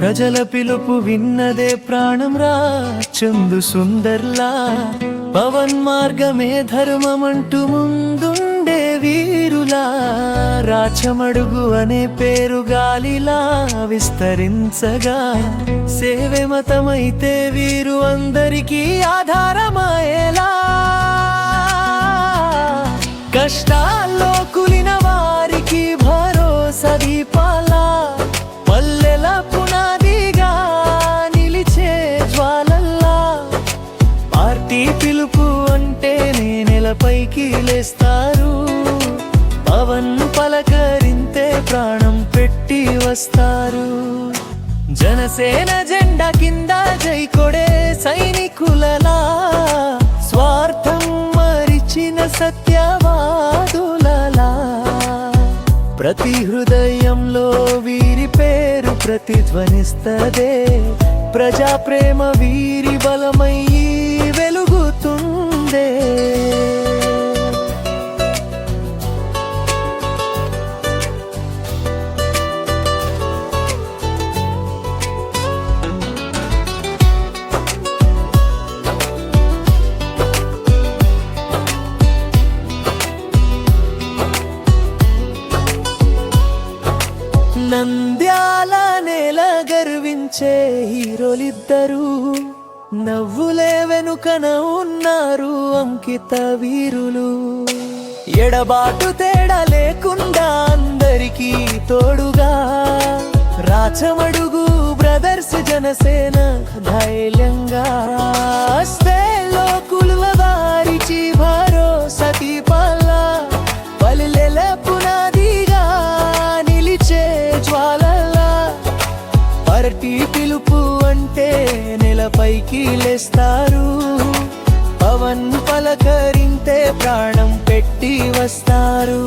ప్రజల పిలుపు విన్నదే ప్రాణం రా చందు సుందర్లా. పవన్ మార్గమే ధర్మమంటూ ముందుండే వీరులా. రాచమడుగు అనే పేరు గాలిలా విస్తరించగా. సేవే మతమైతే వీరు అందరికీ ఆధారమయ్యేలా. కష్టాల్లో పునాదిగా నిలిచే జ్వాలల్లా. పార్టీ పిలుపు అంటే నెలపైకి లేస్తారు. పవన్ పలకరింతే ప్రాణం పెట్టి వస్తారు. జనసేన జెండా కింద జై కొడే సైనికులలా. స్వార్థం మరిచిన సత్యవాదు. ప్రతి హృదయంలో వీరి పేరు ప్రతిధ్వనిస్తదే. ప్రజా ప్రేమ వీరి బలమై నంద్యాల నేల గర్వించే హీరోలిద్దరూ నవ్వులే వెనుకన ఉన్నారు అంకిత వీరులు. ఎడబాటు తేడా లేకుండా అందరికీ తోడుగా రాచమడుగు బ్రదర్స్ జనసేన ధైర్యంగా అరటి పిలుపు అంటే నెలపైకి లేస్తారు. పవన్ పలకరింతే ప్రాణం పెట్టి వస్తారు.